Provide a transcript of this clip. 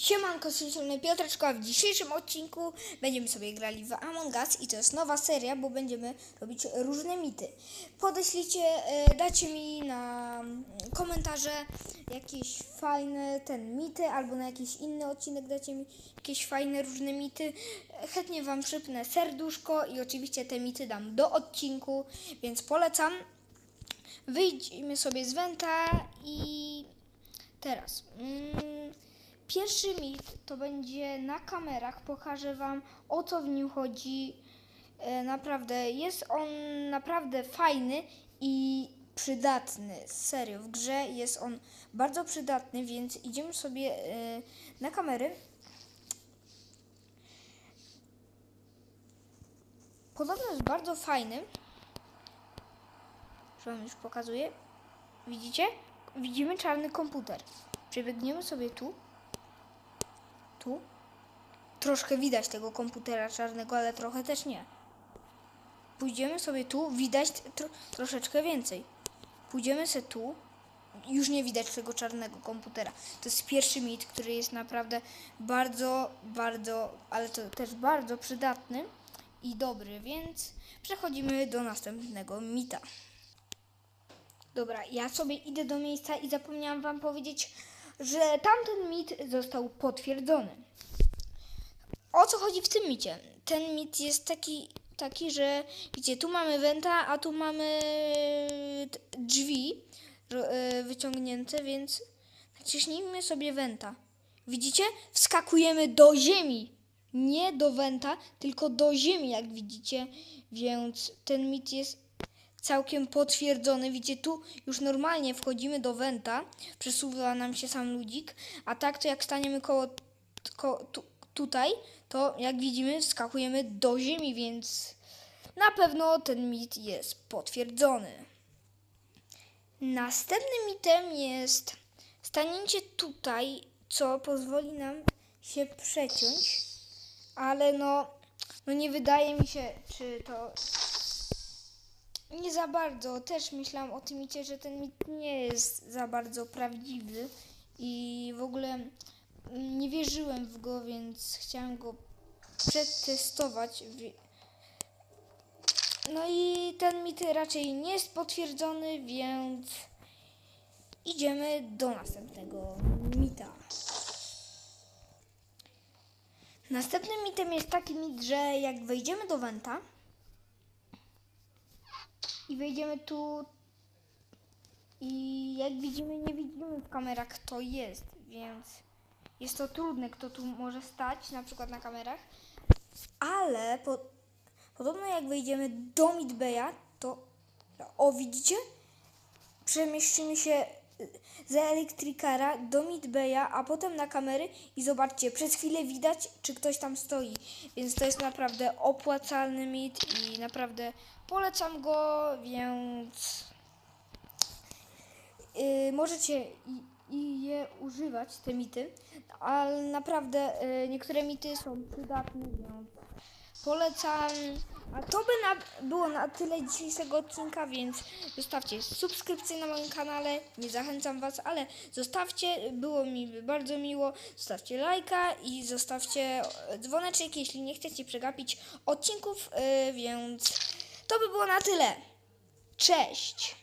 Siemanko, z tej strony Piotreczko, a w dzisiejszym odcinku będziemy sobie grali w Among Us i to jest nowa seria, bo będziemy robić różne mity. Podeślijcie, e, dacie mi na mm, komentarze jakieś fajne ten mity, albo na jakiś inny odcinek dacie mi jakieś fajne różne mity. Chętnie Wam przypnę serduszko i oczywiście te mity dam do odcinku, więc polecam. Wyjdźmy sobie z Wenta i teraz... Mm, Pierwszy mit to będzie na kamerach. Pokażę Wam o co w nim chodzi. E, naprawdę jest on naprawdę fajny i przydatny. Serio, w grze jest on bardzo przydatny, więc idziemy sobie e, na kamery. Podobno jest bardzo fajny. Że Wam już pokazuję. Widzicie? Widzimy czarny komputer. Przebiegniemy sobie tu tu. Troszkę widać tego komputera czarnego, ale trochę też nie. Pójdziemy sobie tu, widać tro, troszeczkę więcej. Pójdziemy sobie tu, już nie widać tego czarnego komputera. To jest pierwszy mit, który jest naprawdę bardzo, bardzo, ale to też bardzo przydatny i dobry, więc przechodzimy do następnego mita. Dobra, ja sobie idę do miejsca i zapomniałam Wam powiedzieć, że tamten mit został potwierdzony. O co chodzi w tym micie? Ten mit jest taki, taki że widzicie, tu mamy wenta, a tu mamy drzwi e, wyciągnięte, więc naciśnijmy sobie wenta. Widzicie? Wskakujemy do ziemi. Nie do wenta, tylko do ziemi, jak widzicie. Więc ten mit jest całkiem potwierdzony. Widzicie, tu już normalnie wchodzimy do wenta, przesuwa nam się sam ludzik, a tak to jak staniemy koło, ko, tu, tutaj, to jak widzimy wskakujemy do ziemi, więc na pewno ten mit jest potwierdzony. Następnym mitem jest stanięcie tutaj, co pozwoli nam się przeciąć, ale no, no nie wydaje mi się, czy to nie za bardzo. Też myślałam o tym micie, że ten mit nie jest za bardzo prawdziwy i w ogóle mm, nie wierzyłem w go, więc chciałam go przetestować. No i ten mit raczej nie jest potwierdzony, więc idziemy do następnego mita. Następnym mitem jest taki mit, że jak wejdziemy do Wenta, i wejdziemy tu i jak widzimy, nie widzimy w kamerach kto jest, więc jest to trudne, kto tu może stać, na przykład na kamerach, ale po, podobno jak wejdziemy do Midbaya, to o widzicie? Przemieścimy się za elektrykara do Midbaya, a potem na kamery i zobaczcie, przez chwilę widać, czy ktoś tam stoi. Więc to jest naprawdę opłacalny mit i naprawdę polecam go, więc yy, możecie i, je używać, te mity, ale naprawdę yy, niektóre mity są przydatne, więc polecam. A to by na, było na tyle dzisiejszego odcinka, więc zostawcie subskrypcję na moim kanale. Nie zachęcam Was, ale zostawcie, było mi bardzo miło. Zostawcie lajka i zostawcie e, dzwoneczek, jeśli nie chcecie przegapić odcinków, yy, więc to by było na tyle. Cześć!